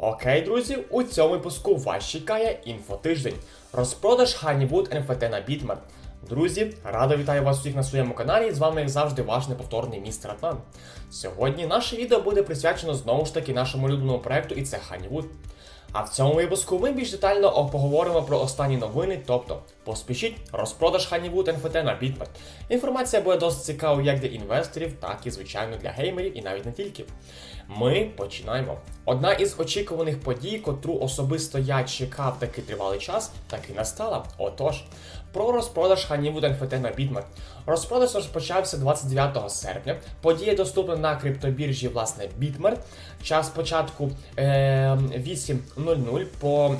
Окей, друзі, у цьому випуску вас чекає інфотиждень. Розпродаж Honeywood NFT на Bitmart. Друзі, радо вітаю вас усіх на своєму каналі. З вами, як завжди, ваш неповторний містер Атман. Сьогодні наше відео буде присвячено знову ж таки нашому улюбленому проекту, і це Honeywood. А в цьому випуску ми більш детально поговоримо про останні новини, тобто поспішіть розпродаж Honeywood NFT на Bitmart. Інформація буде досить цікава як для інвесторів, так і звичайно для геймерів, і навіть не тільки. Ми починаємо. Одна із очікуваних подій, котру особисто я чекав такий тривалий час, так і настала. Отож, про розпродаж Honeywood NFT на Bitmart. Розпродаж розпочався 29 серпня. Подія доступна на криптобіржі, власне, Bitmart. Час початку е, 8.00 по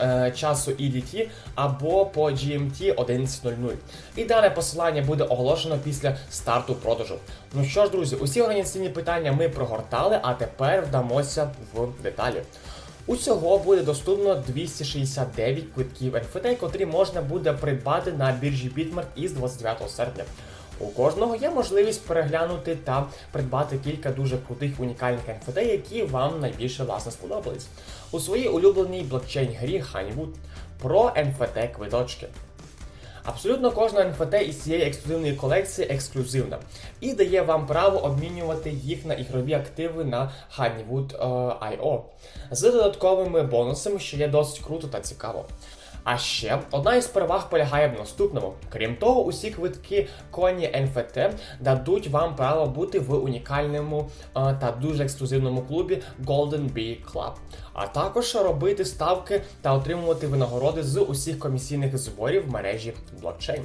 е, часу EDT або по GMT 11.00. І дане посилання буде оголошено після старту продажу. Ну що ж, друзі, усі організаційні питання ми прогортали, а тепер вдамося в деталі. Усього буде доступно 269 квитків NFT, котрі можна буде придбати на біржі Bitmart із 29 серпня. У кожного є можливість переглянути та придбати кілька дуже крутих унікальних NFT, які вам найбільше власне сподобались. У своїй улюбленій блокчейн-грі Honeywood про NFT квиточки. Абсолютно кожна NFT із цієї ексклюзивної колекції ексклюзивна і дає вам право обмінювати їх на ігрові активи на Honeywood е, з додатковими бонусами, що є досить круто та цікаво. А ще одна із переваг полягає в наступному. Крім того, усі квитки коні NFT дадуть вам право бути в унікальному е, та дуже ексклюзивному клубі Golden Bee Club, а також робити ставки та отримувати винагороди з усіх комісійних зборів в мережі блокчейн.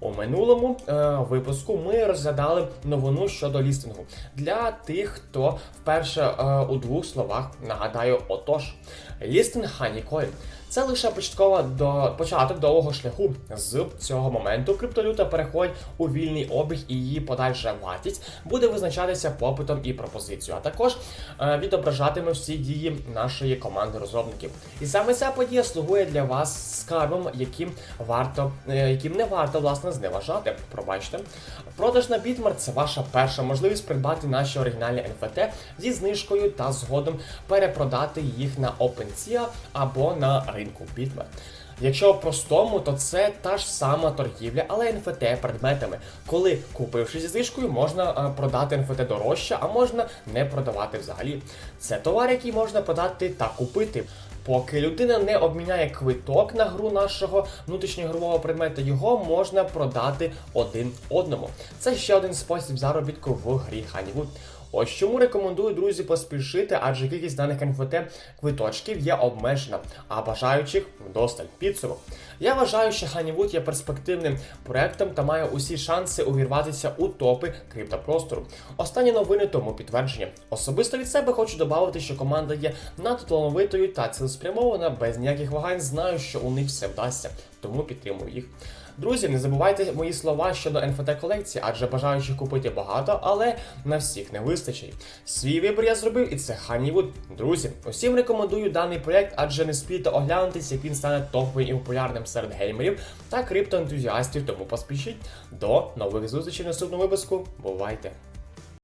У минулому е, випуску ми розглядали новину щодо лістингу для тих, хто вперше е, у двох словах нагадаю, отож, лістинг Honeycoin – це лише початкова до початок довгого шляху. З цього моменту криптовалюта переходить у вільний обіг, і її подальша вартість буде визначатися попитом і пропозицією, а також е, відображатиме всі дії нашої команди розробників. І саме ця подія слугує для вас скарбом, яким варто, е, яким не варто власне зневажати. Пробачте, продаж на Bitmart – це ваша перша можливість придбати наші оригінальні NFT зі знижкою та згодом перепродати їх на OpenSea або на ринку Bitmart. Якщо простому, то це та ж сама торгівля, але NFT предметами. Коли купивши зі знижкою, можна е, продати NFT дорожче, а можна не продавати взагалі. Це товар, який можна продати та купити. Поки людина не обміняє квиток на гру нашого внутрішньоігрового предмета, його можна продати один одному. Це ще один спосіб заробітку в грі Honeywood. Ось чому рекомендую друзі поспішити, адже кількість даних NFT квиточків є обмежена, а бажаючих вдосталь підсумок. Я вважаю, що Honeywood є перспективним проектом та має усі шанси увірватися у топи криптопростору. Останні новини тому підтвердження. Особисто від себе хочу додати, що команда є надто талановитою та цілеспрямована, без ніяких вагань. Знаю, що у них все вдасться, тому підтримую їх. Друзі, не забувайте мої слова щодо NFT колекції, адже бажаючих купити багато, але на всіх не вистачить. Свій вибір я зробив, і це Honeywood. Друзі, усім рекомендую даний проект, адже не спійте оглянутись, як він стане топовим і популярним серед геймерів та криптоентузіастів. Тому поспішіть. До нових зустрічей в наступному випуску. Бувайте!